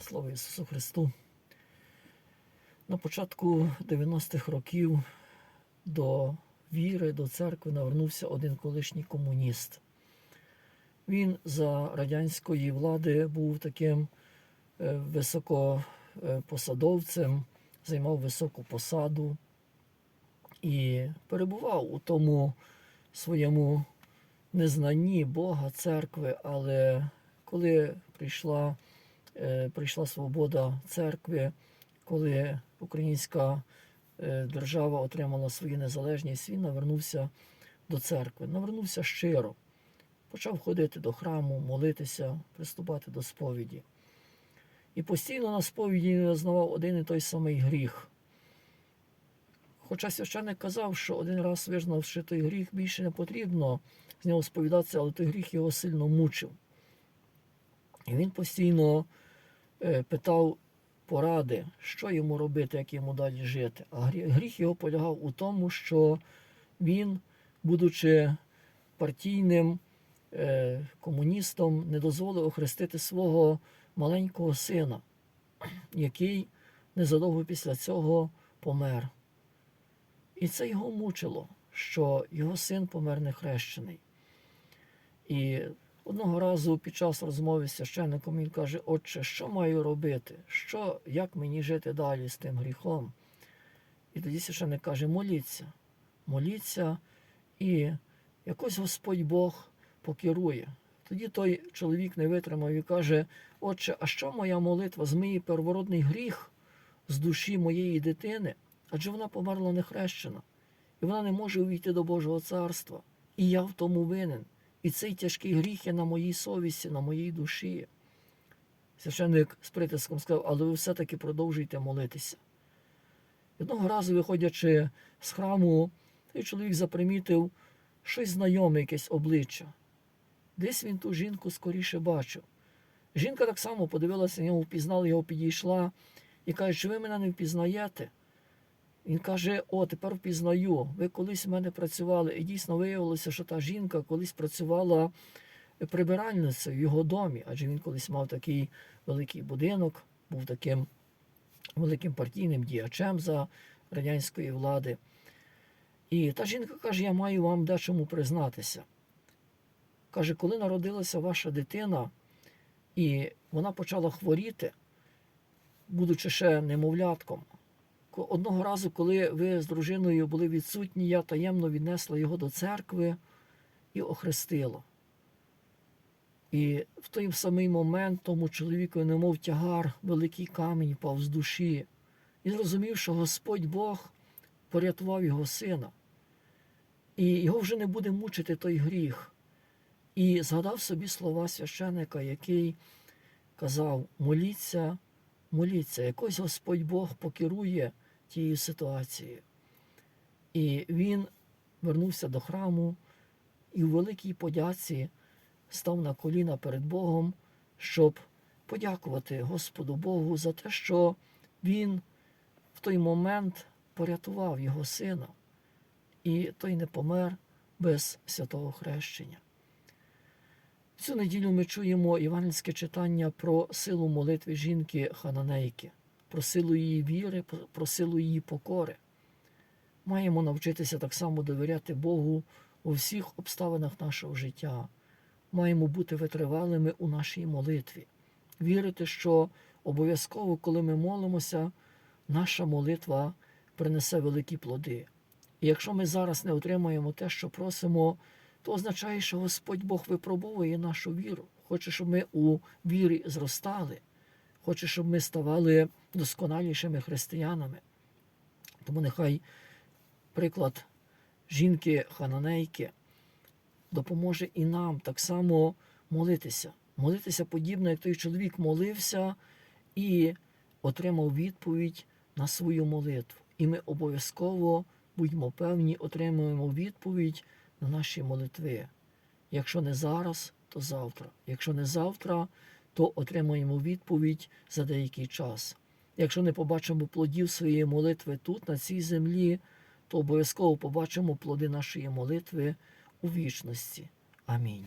Слава Ісусу Христу. На початку 90-х років до віри, до церкви навернувся один колишній комуніст. Він за радянської влади був таким е, високопосадовцем, займав високу посаду і перебував у тому своєму незнанні Бога, церкви, але коли прийшла, прийшла свобода церкви, коли українська е, держава отримала свою незалежність, він навернувся до церкви, навернувся щиро, почав ходити до храму, молитися, приступати до сповіді. І постійно на сповіді він визнавав один і той самий гріх. Хоча священник казав, що один раз визнавши той гріх, більше не потрібно з нього сповідатися, але той гріх його сильно мучив. І він постійно е, питав поради, що йому робити, як йому далі жити. А гріх його полягав у тому, що він, будучи партійним е, комуністом, не дозволив охрестити свого маленького сина, який незадовго після цього помер. І це його мучило, що його син помер нехрещений. І одного разу під час розмови з священником він каже: Отче, що маю робити? Що, як мені жити далі з тим гріхом? І тоді священник каже: моліться, моліться, і якось Господь Бог покерує. Тоді той чоловік не витримав і каже: Отче, а що моя молитва змиє первородний гріх з душі моєї дитини? Адже вона померла нехрещена, і вона не може увійти до Божого царства. І я в тому винен. І цей тяжкий гріх є на моїй совісті, на моїй душі. Священник з притиском сказав, але ви все-таки продовжуйте молитися. Одного разу, виходячи з храму, той чоловік запримітив щось знайоме, якесь обличчя. Десь він ту жінку скоріше бачив. Жінка так само подивилася на нього, впізнала його, підійшла і каже, чи ви мене не впізнаєте? Він каже: О, тепер впізнаю. Ви колись в мене працювали. І дійсно виявилося, що та жінка колись працювала прибиральницею в його домі, адже він колись мав такий великий будинок, був таким великим партійним діячем за радянської влади. І та жінка каже: Я маю вам дечому признатися. Каже, коли народилася ваша дитина, і вона почала хворіти, будучи ще немовлятком. Одного разу, коли ви з дружиною були відсутні, я таємно віднесла його до церкви і охрестила. І в той самий момент тому чоловіку, немов тягар, великий камінь впав з душі. І зрозумів, що Господь Бог порятував його сина. І його вже не буде мучити той гріх. І згадав собі слова священика, який казав: моліться, моліться, якось Господь Бог покерує тією ситуацією. І він вернувся до храму і у великій подяці став на коліна перед Богом, щоб подякувати Господу Богу за те, що він в той момент порятував його сина, і той не помер без святого хрещення. Цю неділю ми чуємо євангельське читання про силу молитви жінки Хананейки, про силу її віри, про силу її покори. Маємо навчитися так само довіряти Богу у всіх обставинах нашого життя. Маємо бути витривалими у нашій молитві, вірити, що обов'язково, коли ми молимося, наша молитва принесе великі плоди. І якщо ми зараз не отримаємо те, що просимо, то означає, що Господь Бог випробовує нашу віру. Хоче, щоб ми у вірі зростали, хоче, щоб ми ставали досконалішими християнами. Тому нехай приклад жінки Хананейки допоможе і нам так само молитися. Молитися подібно, як той чоловік молився і отримав відповідь на свою молитву. І ми обов'язково будьмо певні, отримуємо відповідь на наші молитви. Якщо не зараз, то завтра. Якщо не завтра, то отримаємо відповідь за деякий час. Якщо не побачимо плодів своєї молитви тут, на цій землі, то обов'язково побачимо плоди нашої молитви у вічності. Амінь.